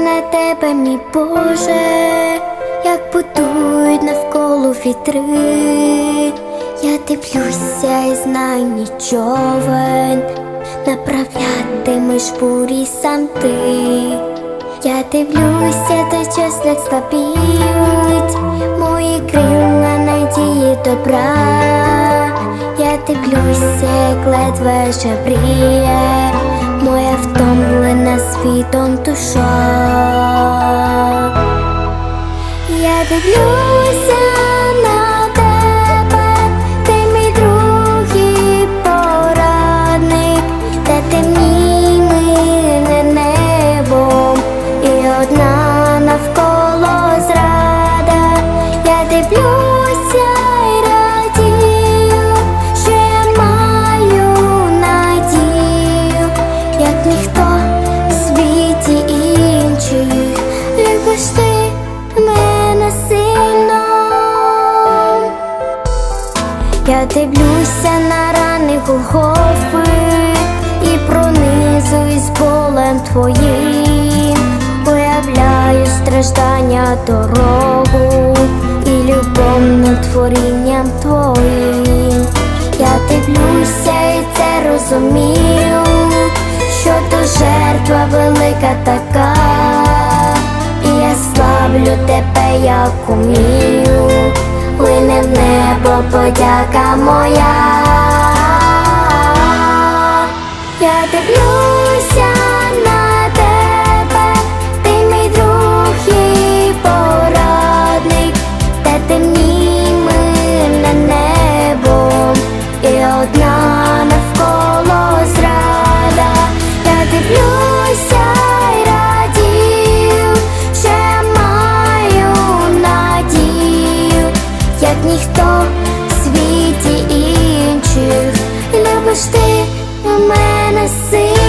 на тебе, мій Боже, як будують навколо вітри. Я дивлюся і знаю нічовен, направлятимеш бурі сам ти. Я дивлюся, той час як слабіють мої крила надії добра. Я дивлюся, як ледве жабріє моя втомлена світом душа. Дивлюся на тебе, ти мій друг і де темні миле небом, і одна навколо зрада. Я дивлюся і радію, що маю надію, як ніхто Я дивлюся на рани Голгофи і пронизуюсь болем твоїм, уявляю страждання дорогу і любов над творінням твоїм. Я дивлюся і це розумію, що то жертва велика така, і я славлю тебе, як умію, небо, подяка моя, я дивлюся на тебе, ти мій друг і порадник, та ти німим на небо і одна навколо зрада, я дивлюся. радів, ще маю наділ, як Ніхто любиш ти у мене сил.